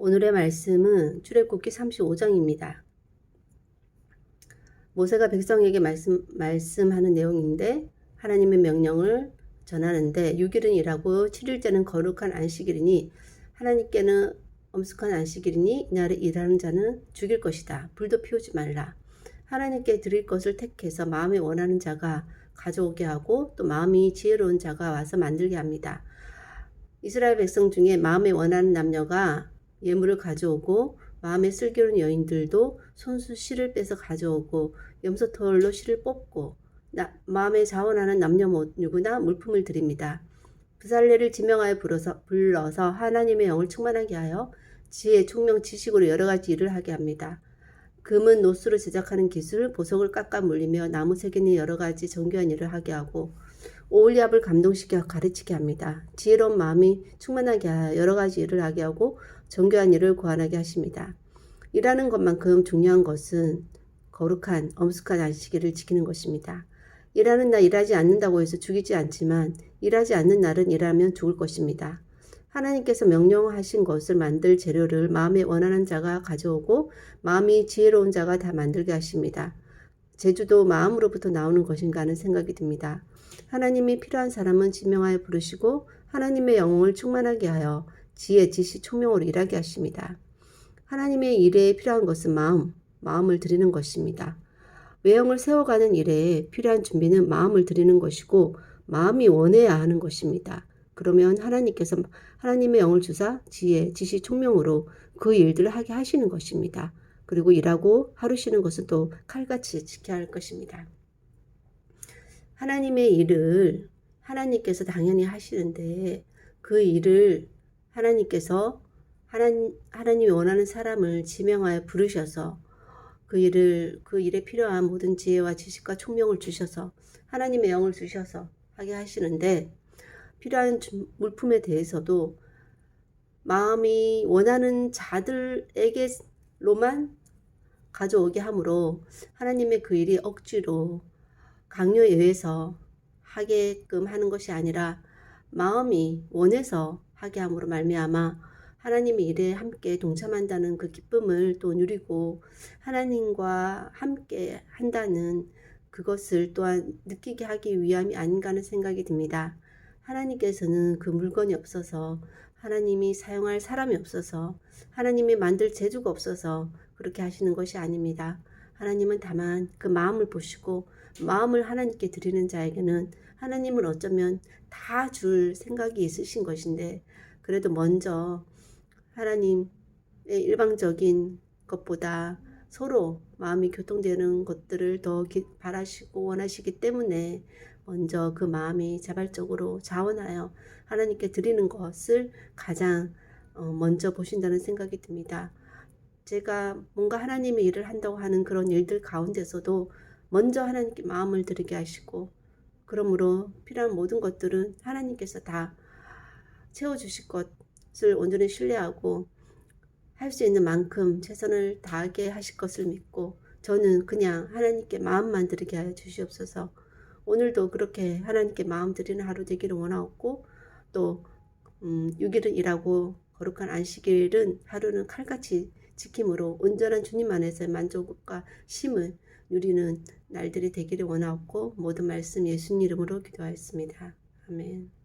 오늘의 말씀은 출애굽기 35장입니다. 모세가 백성에게 말씀, 말씀하는 내용인데 하나님의 명령을 전하는데 6일은 일하고 7일째는 거룩한 안식일이니 하나님께는 엄숙한 안식일이니 이날에 일하는 자는 죽일 것이다. 불도 피우지 말라. 하나님께 드릴 것을 택해서 마음에 원하는 자가 가져오게 하고 또 마음이 지혜로운 자가 와서 만들게 합니다. 이스라엘 백성 중에 마음에 원하는 남녀가 예물을 가져오고 마음에 슬기로운 여인들도 손수 실을 빼서 가져오고 염소털로 실을 뽑고 나, 마음에 자원하는 남녀 모- 누구나 물품을 드립니다. 부살레를 지명하여 불러서, 불러서 하나님의 영을 충만하게 하여 지혜, 총명, 지식으로 여러 가지 일을 하게 합니다. 금은 노스로 제작하는 기술, 보석을 깎아 물리며 나무 세계니 여러 가지 정교한 일을 하게 하고 오올리압을 감동시켜 가르치게 합니다. 지혜로운 마음이 충만하게 여러 가지 일을 하게 하고 정교한 일을 고안하게 하십니다. 일하는 것만큼 중요한 것은 거룩한 엄숙한 안식일을 지키는 것입니다. 일하는 날 일하지 않는다고 해서 죽이지 않지만 일하지 않는 날은 일하면 죽을 것입니다. 하나님께서 명령하신 것을 만들 재료를 마음에 원하는 자가 가져오고 마음이 지혜로운 자가 다 만들게 하십니다. 제주도 마음으로부터 나오는 것인가 하는 생각이 듭니다. 하나님이 필요한 사람은 지명하여 부르시고 하나님의 영혼을 충만하게 하여 지혜, 지식, 총명으로 일하게 하십니다. 하나님의 일에 필요한 것은 마음, 마음을 드리는 것입니다. 외형을 세워가는 일에 필요한 준비는 마음을 드리는 것이고 마음이 원해야 하는 것입니다. 그러면 하나님께서 하나님의 영을 주사 지혜, 지식, 총명으로 그 일들을 하게 하시는 것입니다. 그리고 일하고 하루 쉬는 것은 또 칼같이 지켜야 할 것입니다. 하나님의 일을 하나님께서 당연히 하시는데 그 일을 하나님께서 하나님, 하나님이 원하는 사람을 지명하여 부르셔서 그 일을 그 일에 필요한 모든 지혜와 지식과 총명을 주셔서 하나님의 영을 주셔서 하게 하시는데 필요한 주- 물품에 대해서도 마음이 원하는 자들에게 로만 가져오게 하므로 하나님의 그 일이 억지로 강요에 의해서 하게끔 하는 것이 아니라 마음이 원해서 하게 함으로 말미암아 하나님의 일에 함께 동참한다는 그 기쁨을 또 누리고 하나님과 함께 한다는 그것을 또한 느끼게 하기 위함이 아닌가 하는 생각이 듭니다. 하나님께서는 그 물건이 없어서 하나님이 사용할 사람이 없어서 하나님이 만들 재주가 없어서 그렇게 하시는 것이 아닙니다. 하나님은 다만 그 마음을 보시고 마음을 하나님께 드리는 자에게는 하나님은 어쩌면 다 줄 생각이 있으신 것인데 그래도 먼저 하나님의 일방적인 것보다 서로 마음이 교통되는 것들을 더 기- 바라시고 원하시기 때문에 먼저 그 마음이 자발적으로 자원하여 하나님께 드리는 것을 가장 어, 먼저 보신다는 생각이 듭니다. 제가 뭔가 하나님의 일을 한다고 하는 그런 일들 가운데서도 먼저 하나님께 마음을 드리게 하시고 그러므로 필요한 모든 것들은 하나님께서 다 채워주실 것을 온전히 신뢰하고 할 수 있는 만큼 최선을 다하게 하실 것을 믿고 저는 그냥 하나님께 마음만 드리게 하여 주시옵소서 오늘도 그렇게 하나님께 마음 드리는 하루 되기를 원하옵고 또 음, 6일은 일하고 거룩한 안식일은 하루는 칼같이 지킴으로 온전한 주님 안에서의 만족과 쉼을 누리는 날들이 되기를 원하옵고 모든 말씀 예수님 이름으로 기도하였습니다. 아멘.